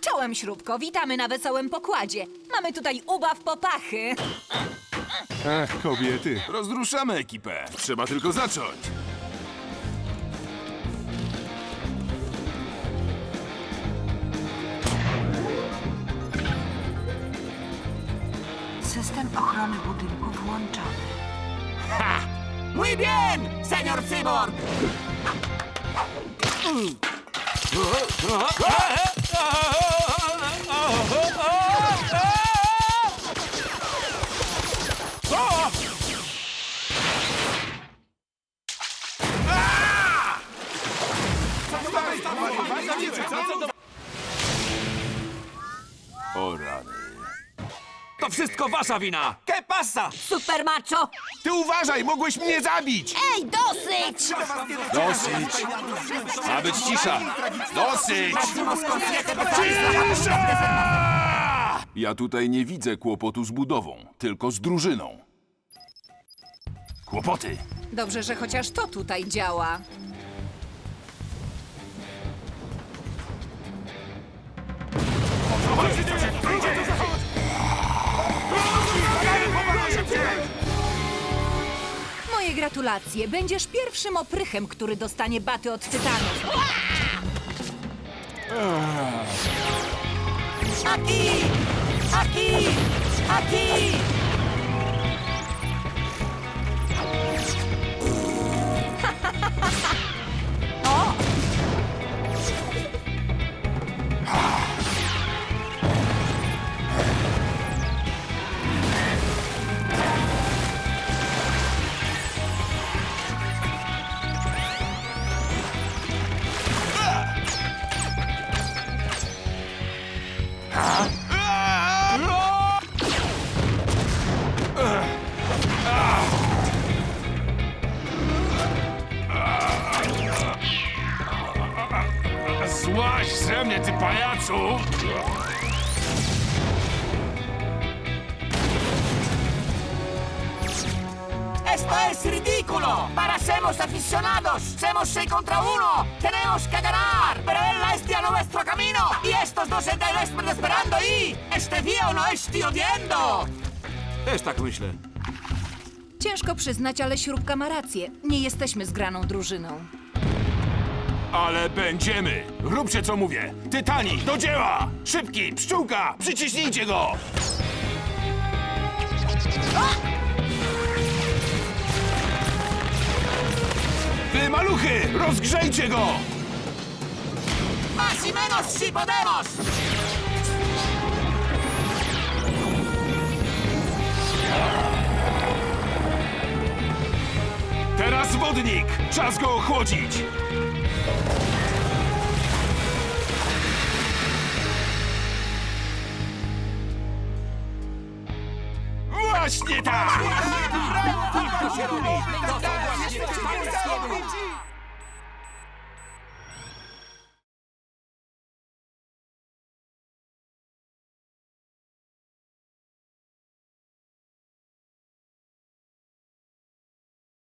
Czołem śrubko, witamy na wesołym pokładzie. Mamy tutaj ubaw popachy. Ach, kobiety. Rozruszamy ekipę. Trzeba tylko zacząć. System ochrony budynku włączony. Muy bien, señor Cyborg. O rany. To wszystko wasza wina. ¿Qué pasa? Super macho! Ty uważaj, mogłeś mnie zabić! Ej, dosyć! Dosyć! Ma być cisza! Dosyć! Ja tutaj nie widzę kłopotu z budową, tylko z drużyną. Kłopoty. Dobrze, że chociaż to tutaj działa. Moje gratulacje. Będziesz pierwszym oprychem, który dostanie baty od tytanów. Aquí, aquí, aquí. Złaź ze mnie, ty pajacu! Esto es ridículo. Para sermos aficionados, somos 6 contra 1. Tenemos que ganar. Pero él estia a nuestro camino. Y estos dos están esperando ahí. Este tío no estoy odiando. Też tak myślę. Ciężko przyznać, ale śrubka ma rację. Nie jesteśmy zgraną drużyną. Ale będziemy! Róbcie co mówię! Tytani, do dzieła! Szybki, pszczółka, przyciśnijcie go! Wy maluchy, rozgrzejcie go! Más y menos si podemos. Teraz wodnik! Czas go ochłodzić! Właśnie tak! To się robi. To są właśnie